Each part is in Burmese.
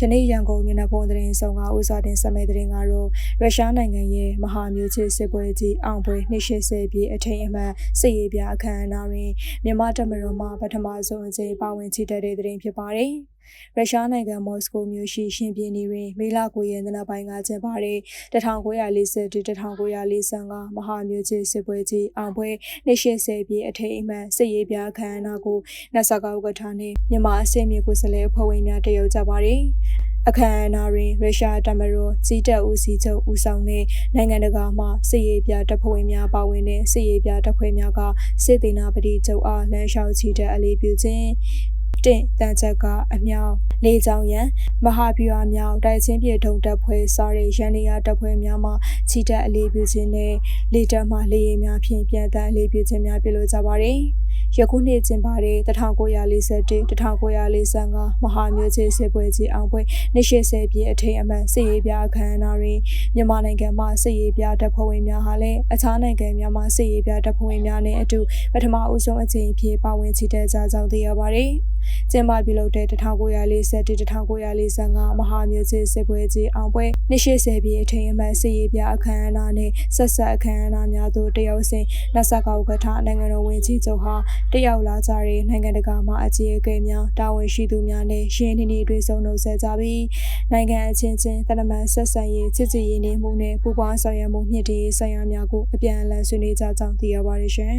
ယနေ့ရန်ကုန်မျက်နှာဖုံးသတင်းဆောင်ကဦးစွာတင်ဆက်မဲ့သတင်းကတော့ရုရှားနိုင်ငံရဲ့မဟာမျိုးချစ်စစ်ပွဲကြီးအောင်ပွဲ280ပြည့်အထိန်အမှန်စစ်ရေးပြအခမ်းအနားတွင်မြန်မာတပ်မတော်မှပထမဆုံးအကြိမ်ပါဝင်ချီတက်တဲ့သတင်းဖြစ်ပါတယ်။ ရုရှားနိုင်ငံမော်စကိုမြို့ရှိရှင်ပြင်းနေတွင်မေလ9ရက်နေ့ပိုင်းကကျင်းပတဲ့1940-1945မဟာမြို့ချစ်စစ်ပွဲကြီးအောင်ပွဲ280ပြည့်အထိန်အမှန်စစ်ရေးပြအခမ်းအနားကိုနတ်ဆကောဥက္ကဋ္ဌနှင့်မြန်မာအစည်းအဝေးကိုယ်စားလှယ်ဖွဲ့ဝင်များတက်ရောက်ကြပါတယ်။အခမ်းအနားတွင်ရုရှားတမတော်ကြီးတက်ဦးစီးချုပ်ဦးဆောင်တဲ့နိုင်ငံတကာမှစစ်ရေးပြတပ်ဖွဲ့များပါဝင်တဲ့စစ်ရေးပြတပ်ဖွဲ့များကစစ်သေးနာပတိချုပ်အားလမ်းလျှောက်ချီတက်အလေးပြုခြင်း တင့်တန်ချက်ကအမြောက်လေးချောင်းရန်မဟာဗျူဟာမြောက်တိုက်ချင်းပြေထုံတပ်ဖွဲ့စားတဲ့ရန်နေရတပ်ဖွဲ့များမှချီတက်အလေးပြုခြင်းနဲ့လေတပ်မှလေယာဉ်များဖြင့်ပြန်တမ်းအလေးပြုခြင်းများပြုလုပ်ကြပါတယ်။ယခုနှစ်ကျင်းပတဲ့1941 1945မဟာမျိုးချစ်စစ်ပွဲကြီးအောင်ပွဲ20ပြည့်အထိန်အမှန်စစ်ရေးပြအခမ်းအနားတွင်မြန်မာနိုင်ငံမှစစ်ရေးပြတပ်ဖွဲ့ဝင်များဟာလည်းအခြားနိုင်ငံများမှစစ်ရေးပြတပ်ဖွဲ့ဝင်များနဲ့အတူပထမဦးဆုံးအကြိမ်ဖြစ်ပါဝင်ချီတက်ကြကြောင်းသိရပါတယ်။ကျင်းပပြုလုပ်တဲ့1941-1945မဟာမျိုးချစ်စစ်ပွဲကြီးအောင်ပွဲ20ပြည့်အထိန်အမှန်စစ်ရေးပြအခမ်းအနားနဲ့ဆက်ဆက်အခမ်းအနားများသို့တရောက်စဉ်နတ်ဆကောက်ကထနိုင်ငံတော်ဝန်ကြီးချုပ်ဟာတက်ရောက်လာကြတဲ့နိုင်ငံတကာမှအကြီးအကဲများတာဝန်ရှိသူများနဲ့ရင်းနှီးနှီးတွေ့ဆုံနှုတ်ဆက်ကြပြီးနိုင်ငံအချင်းချင်းတရမန်ဆက်ဆံရေးချစ်ကြည်ရင်းနှီးမှုနဲ့ပူးပေါင်းဆောင်ရွက်မှုမြင့်တင်ရေးဆိုင်ရာများကိုအပြန်အလှန်ဆွေးနွေးကြကြောင်းသိရပါတယ်ရှင်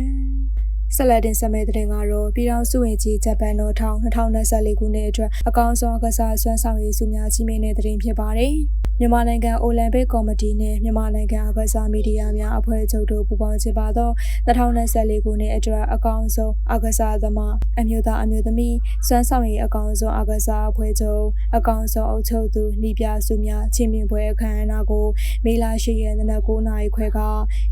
။ ဆက်လက်တင်ဆက်မယ့်တဲ့ကတော့ပြည်ထောင်စုဝင်ကြီးဂျပန်တော်ထောင်2024ခုနှစ်အတွက်အကောင့်ဆုံးအကစားဆွမ်းဆောင်ရည်စုများကြီးမြင့်တဲ့တဲ့ဖြစ်ပါတယ်။ မြန်မာနိုင်ငံအိုလံပစ်ကော်မတီနှင့်မြန်မာနိုင်ငံအကစားမီဒီယာများအဖွဲ့ချုပ်တို့ပူးပေါင်းကျင်းပသော2024ခုနှစ်အတွက်အကောင့်ဆုံးအကစားသမားအမျိုးသားအမျိုးသမီးစွမ်းဆောင်ရည်အကောင့်ဆုံးအကစားအဖွဲ့ချုပ်အကောင့်ဆုံးအုပ်ချုပ်သူနှီးပြစုများချင်းမြင့်ပွဲအခမ်းအနားကိုမေလ10ရက်နေ့နက်9:00နာရီခွဲက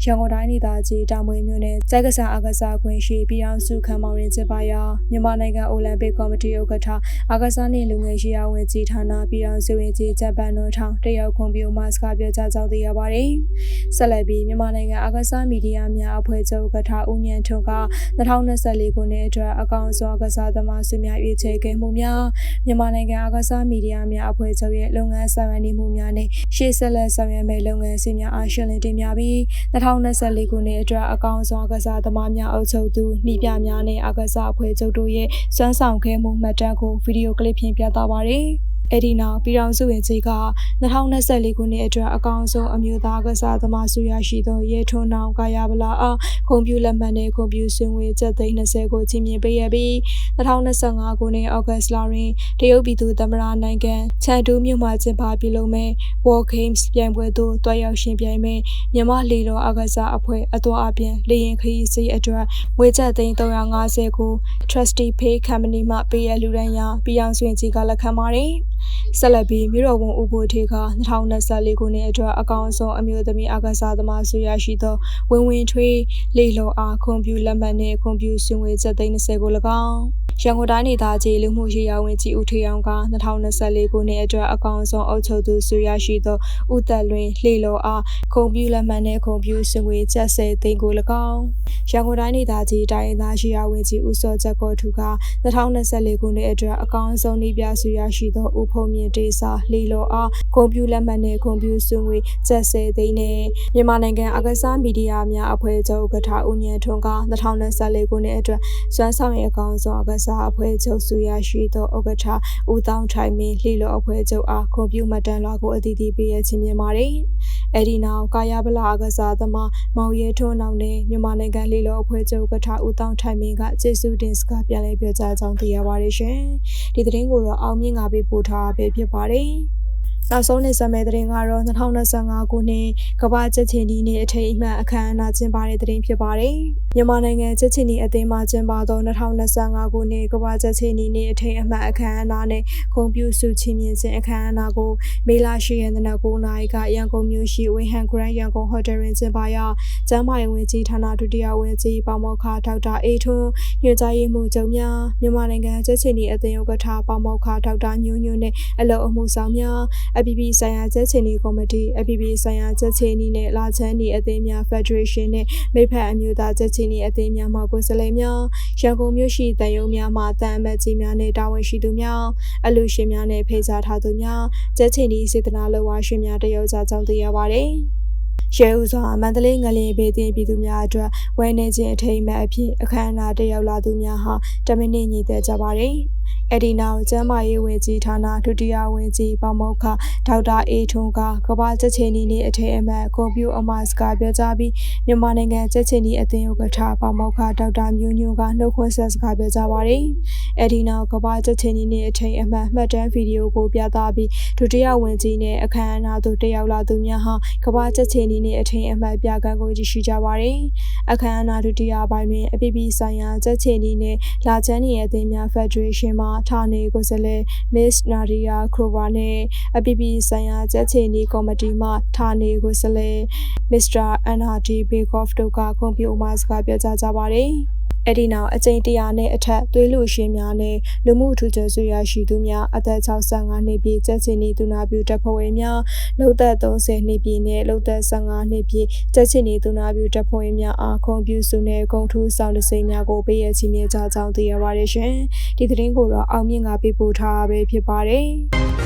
ရန်ကုန်တိုင်းဒေသကြီးတာမွေမြို့နယ်စက်ကစားအကစားကွင်းရှိပြည်အောင်စုခမ်းမောင်ရင်ကျင်းပရာမြန်မာနိုင်ငံအိုလံပစ်ကော်မတီဥက္ကဋ္ဌအကစားနှင့်လူငယ်ရေးရာဝန်ကြီးဌာနပြည်အောင်စုဝင်ကြီးဂျပန်တော်ထောင်တရောက်ခွန်ပြိုမှစကားပြောကြားကြောင်းသိရပါတယ်။ဆက်လက်ပြီးမြန်မာနိုင်ငံအကစားမီဒီယာများအဖွဲ့ချုပ်ကထာဦးညံထွန်းက2024ခုနှစ်အတွက်အကောင့်စွာကစားသမားစုများရွေးချယ်ခဲ့မှုများမြန်မာနိုင်ငံအကစားမီဒီယာများအဖွဲ့ချုပ်ရဲ့လုပ်ငန်းဆောင်ရွက်နေမှုများနဲ့ရှေ့ဆက်လက်ဆောင်ရွက်မယ့်လုပ်ငန်းစဉ်များအားရှင်းလင်းတင်ပြပြီး2024ခုနှစ်အတွက်အကောင့်စွာကစားသမားများအုပ်ချုပ်သူနှီးပြများနဲ့အကစားအဖွဲ့ချုပ်တို့ရဲ့စွမ်းဆောင်ခဲ့မှုမှတ်တမ်းကိုဗီဒီယိုကလစ်ဖြင့်ပြသပါရယ်။ အဲ့ဒီနောက်ပြည်တော်စုဝင်ကြီးက2024ခုနှစ်အတွက်အကောင်ဆုံးအမျိုးသားကစားသမားစုရရှိသောရဲထွန်းနောင်ကာယဗလာအားကွန်ပျူလက်မှတ်နဲ့ကွန်ပျူဆွေးနွေးချက်သိန်း20ကိုချီးမြှင့်ပေးရပြီး2025ခုနှစ်ဩဂတ်လတွင်တရုတ်ပြည်သူသမ္မတနိုင်ငံချန်တူးမြို့မှာကျင်းပပြုလုပ်မဲ့ World Games ပြိုင်ပွဲသို့တွားရောက်ရှင်ပြိုင်မဲ့မြန်မာလေတော်အကစားအဖွဲ့အသွအပြင်လေရင်ခရီးစီးအတွက်ငွေကျပ်သိန်း350ကို Trusty Pay Company မှပေးရလူရန်ရာပြည်အောင်စွင်ကြီးကလက်ခံပါတယ်။ဆက်လက်ပြီးမြို့တော်ဝန်ဦးဘိုထေက2024ခုနှစ်အတွက်အကောင်ဆုံးအမျိုးသမီးအကစားသမားဆိုရရှိသောဝင်းဝင်းထွေးလေလောအားကွန်ပျူလက်မှတ်နှင့်ကွန်ပျူဆွေးနွေးချက်သိန်း20ကို၎င်း ရန်ကုန်တိုင်းဒေသကြီးလူမှုရေးရာဝန်ကြီးဦးထေအောင်က2024ခုနှစ်အတွက်အကောင်ဆုံးအုပ်ချုပ်သူဆိုရရှိသောဦးသက်လွင်လေလောအားကွန်ပျူလက်မှတ်နှင့်ကွန်ပျူဆွေးနွေးချက်10သိန်းကို၎င်းရန်ကုန်တိုင်းဒေသကြီးတိုင်းသားရှိရာဝန်ကြီးဦးစောချက်ကောထူက2024ခုနှစ်အတွက်အကောင်ဆုံးနှီးပြဆိုရရှိသောဦးဖုံမြင့်တေစာလီလောအားကွန်ပျူလက်မှတ်နဲ့ကွန်ပျူဆွေးနွေးချက်10သိန်းနဲ့မြန်မာနိုင်ငံအကစားမီဒီယာများအဖွဲ့ချုပ်ဥက္ကဋ္ဌဦးညံထွန်းက2024ခုနှစ်အတွက်စွမ်းဆောင်ရည်အကောင်ဆုံးအကစားအဖွဲ့ချုပ်စုရရှိသောဥက္ကဋ္ဌဦးတောင်းထိုင်မင်းလီလောအဖွဲ့ချုပ်အားကွန်ပျူမှတ်တမ်းလွှာကိုအတည်ပြုပေးရခြင်းမြင်ပါတယ်။အဲဒီနောက်ကာယဗလာအကစားသမားမောင်ရဲထွန်းနောက်နဲ့မြန်မာနိုင်ငံလီလောအဖွဲ့ချုပ်ဥက္ကဋ္ဌဦးတောင်းထိုင်မင်းကကျေးဇူးတင်စကားပြန်လည်ပြောကြားကြောင်းသိရပါတယ်ရှင်။ဒီသတင်းကိုတော့အောင်မြင့်ကပေးပို့ထားပဲဖြစ်ပါတယ်။ နောက်ဆုံးနေ့ဆက်မဲ့တဲ့ရင်ကတော့2025ခုနှစ်ကမ္ဘာချက်ချင်းဒီနေ့အထိမ်းအမှတ်အခမ်းအနားကျင်းပတဲ့တဲ့ရင်ဖြစ်ပါတယ်။မြန်မာနိုင်ငံချက်ချင်းဒီအသင်းမှကျင်းပသော2025ခုနှစ်ကမ္ဘာချက်ချင်းဒီနေ့အထိမ်းအမှတ်အခမ်းအနားနဲ့ဂုဏ်ပြုဆုချီးမြှင့်ခြင်းအခမ်းအနားကိုမေလ10ရက်နေ့9နာရီကရန်ကုန်မြို့ရှိဝင်းဟန်ဂရန်ရန်ကုန်ဟိုတယ်တွင်ကျင်းပရာကျမ်းမာရေးဝန်ကြီးဌာနဒုတိယဝန်ကြီးပေါမောက္ခဒေါက်တာအေထွန်းညွှန်ကြားရေးမှူးချုပ်များမြန်မာနိုင်ငံချက်ချင်းဒီအသင်းဥက္ကဋ္ဌပေါမောက္ခဒေါက်တာညွှန်ညွှန်နဲ့အလုံအမှုဆောင်များအပြည်ပြည်ဆိုင်ရာချက်ချင်းဒီကော်မတီအပြည်ပြည်ဆိုင်ရာချက်ချင်းဒီနဲ့လာချမ်းဒီအသင်းများဖက်ဒရေးရှင်းနဲ့မိဖက်အမျိုးသားချက်ချင်းဒီအသင်းများမှကိုယ်စားလှယ်များရန်ကုန်မြို့ရှိတန်ယုံများမှတန်အမတ်ကြီးများနဲ့တာဝန်ရှိသူများအလူရှင်များနဲ့ဖိတ်ကြားထားသူများချက်ချင်းဒီစေတနာတော်ဝါရှင်များတရုတ်ကြကြောင်းသိရပါတယ်။ရဲဦးစွာမန္တလေးငလျင်ဘေးတင်ပြည်သူများအတွက်ဝယ်နေခြင်းအထိမ်းအမှတ်အဖြစ်အခမ်းအနားတက်ရောက်လာသူများဟာတမင်နေညီတဲ့ကြပါတယ်။ အဲ့ဒီနောက်ကျမ်းမာရေးဝန်ကြီးဌာနဒုတိယဝန်ကြီးပေါမောက္ခဒေါက်တာအေထွန်းကကမ္ဘာချက်ချင်းဒီနေ့အထက်အမှတ်ကွန်ပျူအမတ်စကားပြောကြားပြီးမြန်မာနိုင်ငံချက်ချင်းဒီအသင်းဥက္ကဋ္ဌပေါမောက္ခဒေါက်တာမျိုးညွန့်ကနှုတ်ခွန်းဆက်စကားပြောကြားပါတယ်။အဲ့ဒီနောက်ကမ္ဘာချက်ချင်းဒီနေ့အထက်အမှတ်မှတ်တမ်းဗီဒီယိုကိုပြသပြီးဒုတိယဝန်ကြီးနဲ့အခမ်းအနားသို့တက်ရောက်လာသူများဟာကမ္ဘာချက်ချင်းဒီနေ့အထက်အမှတ်ပြကန်းကိုကြည့်ရှုကြပါတယ်။အခမ်းအနားဒုတိယပိုင်းတွင်အပြည်ပြည်ဆိုင်ရာချက်ချင်းဒီနဲ့လာချမ်းဒီအသင်းများဖက်ဒရေးရှင်းမှဌာနေကိုယ်စားလှယ် Miss Nadia Krova နဲ့ အပြည်ပြည်ဆိုင်ရာချက်ချင်းဒီကော်မတီမှဌာနေကိုယ်စားလှယ် Mr. NRD Bekov တို့ကကွန်ပျူတာစကားပြောကြားကြပါတယ်။ အဲ့ဒီနောက်အကြိမ်တရာနဲ့အထက်သွေးလူရှင်များနဲ့လူမှုထူးခြားစွာရရှိသူများအသက်65နှစ်ပြည့်ကျက်ချင်နေသူနာပြုတပ်ဖွဲ့ဝင်များလုံသက်30နှစ်ပြည့်နဲ့လုံသက်15နှစ်ပြည့်ကျက်ချင်နေသူနာပြုတပ်ဖွဲ့ဝင်များအားခွန်ပြုစုနဲ့ဂုံထူးဆောင်တစိမ့်များကိုပေးရချီးမြှင့်ကြကြောင်းသိရပါတယ်ရှင်။ဒီသတင်းကိုတော့အောင်မြင့်ကပေးပို့ထားပဲဖြစ်ပါတယ်။